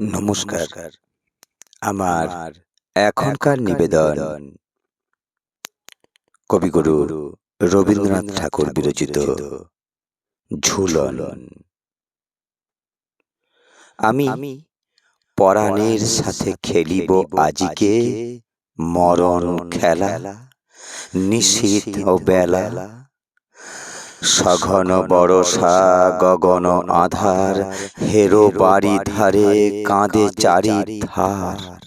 নমস্কার। আমার এখনকার নিবেদন। কবিগুরু রবীন্দ্রনাথ ঠাকুর বিরচিত ঝুলন। আমি পরাণের সাথে খেলিব আজিকে মরণ খেলা। নিশীত ও বেলা। সঘন বরষা গগন আধার হেরো বাড়ি ধারে কাঁদে চারি ধার।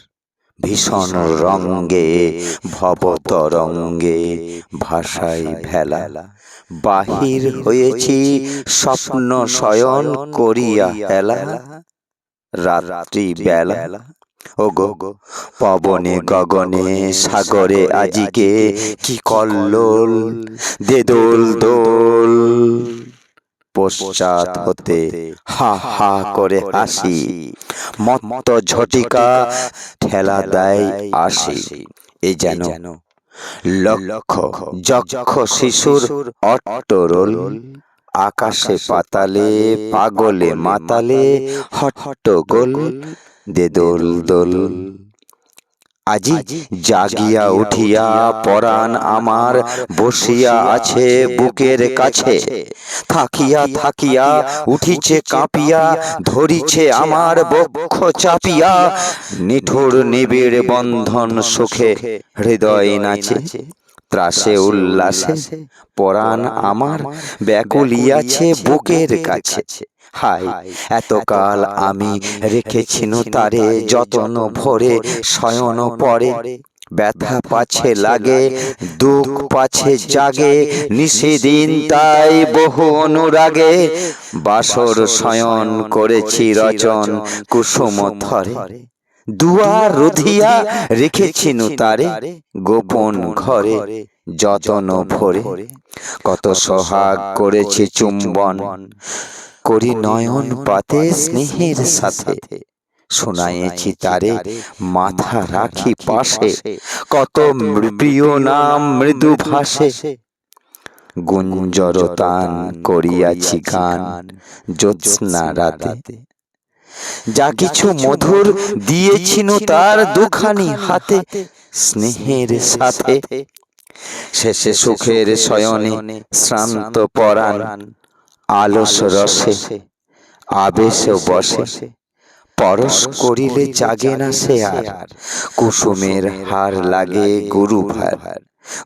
ভীষণ রঙ্গে ভব তরঙ্গে ভাষায় ভেলা। বাহির হয়েছি স্বপ্ন শয়ন করিয়া হেলা। রাত্রি বেলা। ও গো পবনে গগনে সাগরে আজিকে কি কল্লোল দে দোল দোল? পশ্চাৎ হতে হা হা করে হাসি মত্ত ঝটিকা ঠেলা দেয় আসি এই যেন লক্ষ যক্ষ শিশুর অট্টরোল আকাশে পাতালে পাগলে মাতালে হট্টগোল দে দোল দোল। আজি জাগিয়া উঠিয়া পরাণ আমার বসিয়া আছে বুকের কাছে। থাকিয়া থাকিয়া উঠিছে কাঁপিয়া ধরিছে আমার বক্ষ চাপিয়া। নিঠুর নিবিড় বন্ধন সুখে হৃদয় নাচে। ত্রাসে উল্লাসে পরাণ আমার ব্যাকুলিয়াছে বুকের কাছে। হাই এতকাল আমি রেখেছিনু তারে যতন ভরে শয়ন পরে। ব্যথা পাছে লাগে দুঃখ পাছে জাগে নিষেদিন তাই বহু অনুরাগে। বাসর শয়ন করেছি রচন কুসুম থরে। দুয়ার রুধিয়া রেখেছিনু তারে গোপন ঘরে যতন ভরে। কত সোহাগ করেছি চুম্বন। করি নয়ন পাতে স্নেহের সাথে। শোনায়েছি তারে মাথা রাখি পাশে। কত প্রিয় নাম মৃদু ভাসে। গুঞ্জর তান করিয়াছি গান। জ্যোৎস্না রাতে। যা কিছু মধুর দিয়েছিল তার দুখানি হাতে স্নেহের সাথে। শেষে সুখের শয়নে শ্রান্ত পরাণ আলস রসে আবেশ বসে। পরশ করিলে জাগে না সে আর। কুসুমের হার লাগে গুরু ভার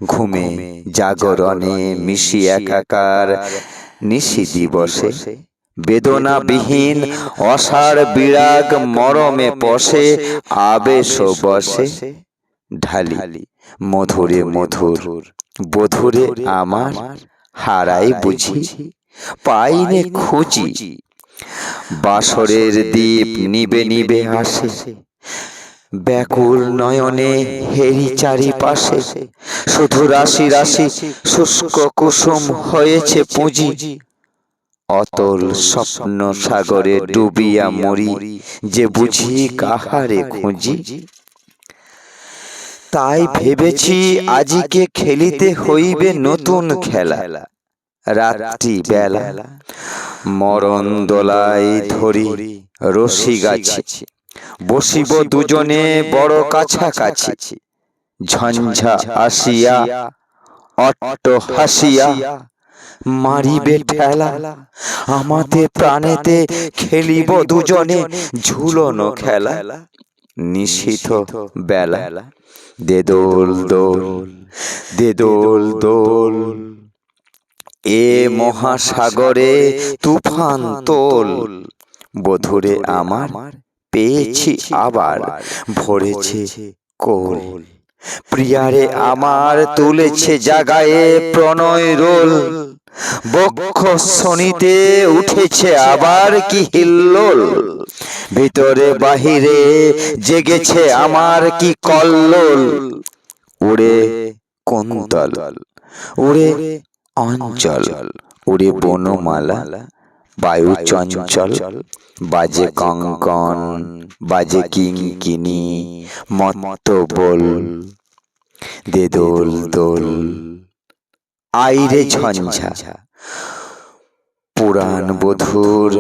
ঘুমে জাগরণে মিশি একাকার নিশি দিবসে বেদনাবিহীন অসার বিরাগ মরমে পশে আবেশ বসে। ঢালি, মধুরে মধুর, বধুরে আমার, হারাই বুঝি, পাইনে খুঁজি। বাসরের দ্বীপ নিবে নিবে আসে, ব্যাকুল নয়নে হেরি চারিপাশে। শুধু রাশি রাশি শুষ্ক কুসুম হয়েছে পুঁজি অতল স্বপ্ন সাগরে ডুবিয়া মরি যে বুঝি কাহারে খুঁজি। তাই ভেবেছি আজিকে খেলিতে হইবে নতুন খেলা। রাত্রি বেলা। মরণ দোলাই ধরি রশি গাছি। বসিব দুজনে বড় কাছাকাছি। ঝঞ্ঝা আসিয়া অট্ট হাসিয়া মারিবে ঠেলা আমাদের প্রাণেতে খেলিব দুজনে। ঝুলনো খেলা। নিশিত বেলা। দে দোল। দোল। দে দোল। দোল। এ মহাসাগরে তুফান তোল। বধুরে আমার পেয়েছি আবার। ভরেছে কোল। প্রিয়ারে আমার তুলেছে জাগায়ে প্রণয় রোল। বক্ষ শনিতে উঠেছে আবার কি হিল্লোল? ভিতরে বাহিরে জেগেছে আমার কি কল্লোল? উড়ে কুন্তল উড়ে অঞ্চল উড়ে বনমালা, বায়ু চঞ্চল, বাজে কঙ্কন, বাজে কিঙ্কিনি মত বল দে দোল দোল। আইরে ঝঞ্ঝা পুরাণ বধুর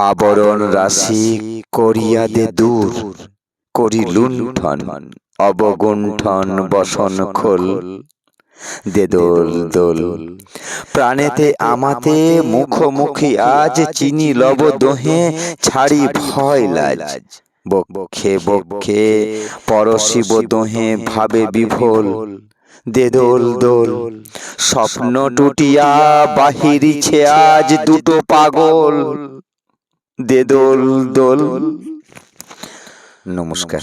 আবরণ রাশি করিয়া দে দূর। করি লুণ্ঠন অবগুণ্ঠন বসন খোল। দে দোল দোল। প্রাণেতে আমাতে মুখোমুখি আজ চিনি লব দোহে ছাড়ি ভয় লাজ। বক্ষে বক্ষে পরশিব দোহে ভাবে বিভোল। দে দোল দোল স্বপ্ন টুটিয়া বাহিরিছে আজ দুটো পাগল। দে দোল দোল নমস্কার।